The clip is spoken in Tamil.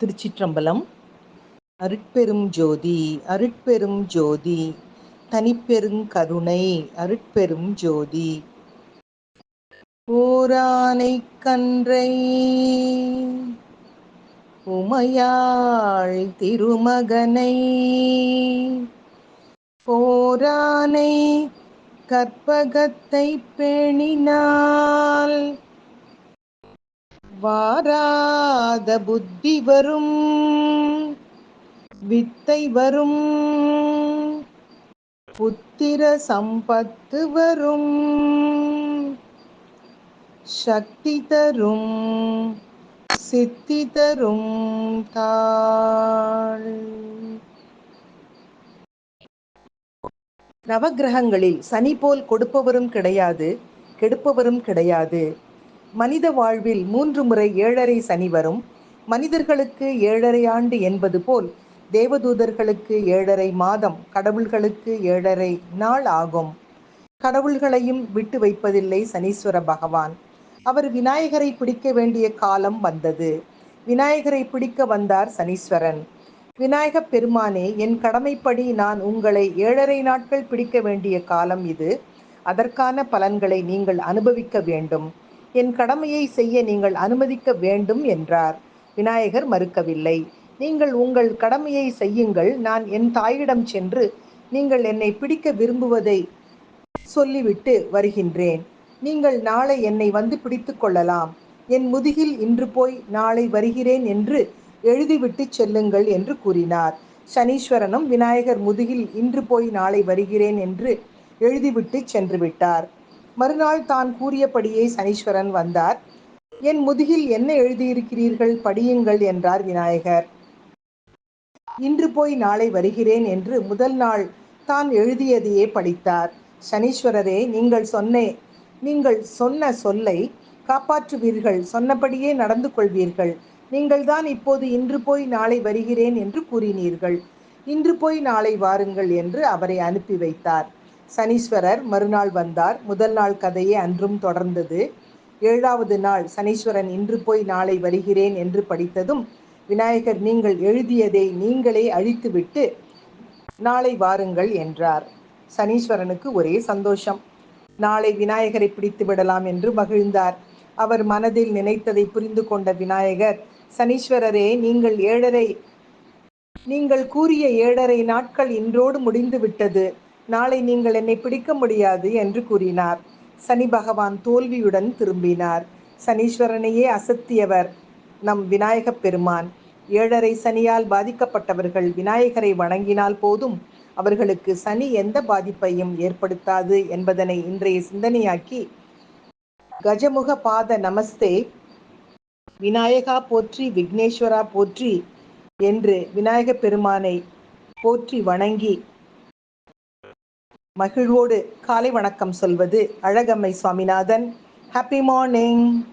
திருச்சிற்றம்பலம். அருட்பெரும் ஜோதி அருட்பெரும் ஜோதி தனிப்பெருங் கருணை அருட்பெரும் ஜோதி. ஓரானை கன்றை உமையாள் திருமகனை. போரானை கற்பகத்தை பேணினால் வாராத புத்தி வரும் வித்தை வரும் புத்திர சம்பத்து வரும் சக்தி தரும் சித்தி தரும் தாள். நவக்கிரகங்களில் சனி போல் கொடுப்பவரும் கிடையாது கெடுப்பவரும் கிடையாது. மனித வாழ்வில் மூன்று முறை ஏழரை சனி வரும். மனிதர்களுக்கு ஏழரை ஆண்டு என்பது போல் தேவதூதர்களுக்கு ஏழரை மாதம் கடவுள்களுக்கு ஏழரை நாள் ஆகும். கடவுள்களையும் விட்டு வைப்பதில்லை சனீஸ்வர பகவான். அவர் விநாயகரை பிடிக்க வேண்டிய காலம் வந்தது. விநாயகரை பிடிக்க வந்தார் சனீஸ்வரன். விநாயக பெருமானே என் கடமைப்படி நான் உங்களை ஏழரை நாட்கள் பிடிக்க வேண்டிய காலம் இது. அதற்கான பலன்களை நீங்கள் அனுபவிக்க வேண்டும். என் கடமையை செய்ய நீங்கள் அனுமதிக்க வேண்டும் என்றார். விநாயகர் மறுக்கவில்லை. நீங்கள் உங்கள் கடமையை செய்யுங்கள். நான் என் தாயிடம் சென்று நீங்கள் என்னை பிடிக்க விரும்புவதை சொல்லிவிட்டு வருகின்றேன். நீங்கள் நாளை என்னை வந்து பிடித்து கொள்ளலாம். என் முதுகில் இன்று போய் நாளை வருகிறேன் என்று எழுதிவிட்டு செல்லுங்கள் என்று கூறினார். சனீஸ்வரனும் விநாயகர் முதுகில் இன்று போய் நாளை வருகிறேன் என்று எழுதிவிட்டு சென்று விட்டார். மறுநாள் தான் கூறியபடியே சனீஸ்வரன் வந்தார். என் முதுகில் என்ன எழுதியிருக்கிறீர்கள்? படியுங்கள் என்றார் விநாயகர். இன்று போய் நாளை வருகிறேன் என்று முதல் நாள் தான் எழுதியதையே படித்தார். சனீஸ்வரரே நீங்கள் சொன்னே நீங்கள் சொன்ன சொல்லை காப்பாற்றுவீர்கள். சொன்னபடியே நடந்து கொள்வீர்கள். நீங்கள்தான் இப்போது இன்று போய் நாளை வருகிறேன் என்று கூறினீர்கள். இன்று போய் நாளை வாருங்கள் என்று அவரை அனுப்பி வைத்தார். சனீஸ்வரர் மறுநாள் வந்தார். முதல் நாள் கதையே அன்றும் தொடர்ந்தது. ஏழாவது நாள் சனீஸ்வரன் இன்று போய் நாளை வருகிறேன் என்று படித்ததும் விநாயகர் நீங்கள் எழுதியதை நீங்களே அழித்துவிட்டு நாளை வாருங்கள் என்றார். சனீஸ்வரனுக்கு ஒரே சந்தோஷம். நாளை விநாயகரை பிடித்து விடலாம் என்று மகிழ்ந்தார். அவர் மனதில் நினைத்ததை புரிந்து கொண்ட விநாயகர் சனீஸ்வரரே நீங்கள் ஏழரை நீங்கள் கூறிய ஏழரை நாட்கள் இன்றோடு முடிந்து விட்டது நாளை நீங்கள் என்னை பிடிக்க முடியாது என்று கூறினார். சனி பகவான் தோல்வியுடன் திரும்பினார். சனீஸ்வரனையே அசத்தியவர் நம் விநாயகப் பெருமான். ஏழரை சனியால் பாதிக்கப்பட்டவர்கள் விநாயகரை வணங்கினால் போதும் அவர்களுக்கு சனி எந்த பாதிப்பையும் ஏற்படுத்தாது என்பதனை இன்றைய சிந்தனையாக்கி கஜமுக பாத நமஸ்தே விநாயகா போற்றி விக்னேஸ்வரா போற்றி என்று விநாயகப் பெருமானை போற்றி வணங்கி மகிழ்வோடு காலை வணக்கம் சொல்வது அழகம்மை சுவாமிநாதன். Happy morning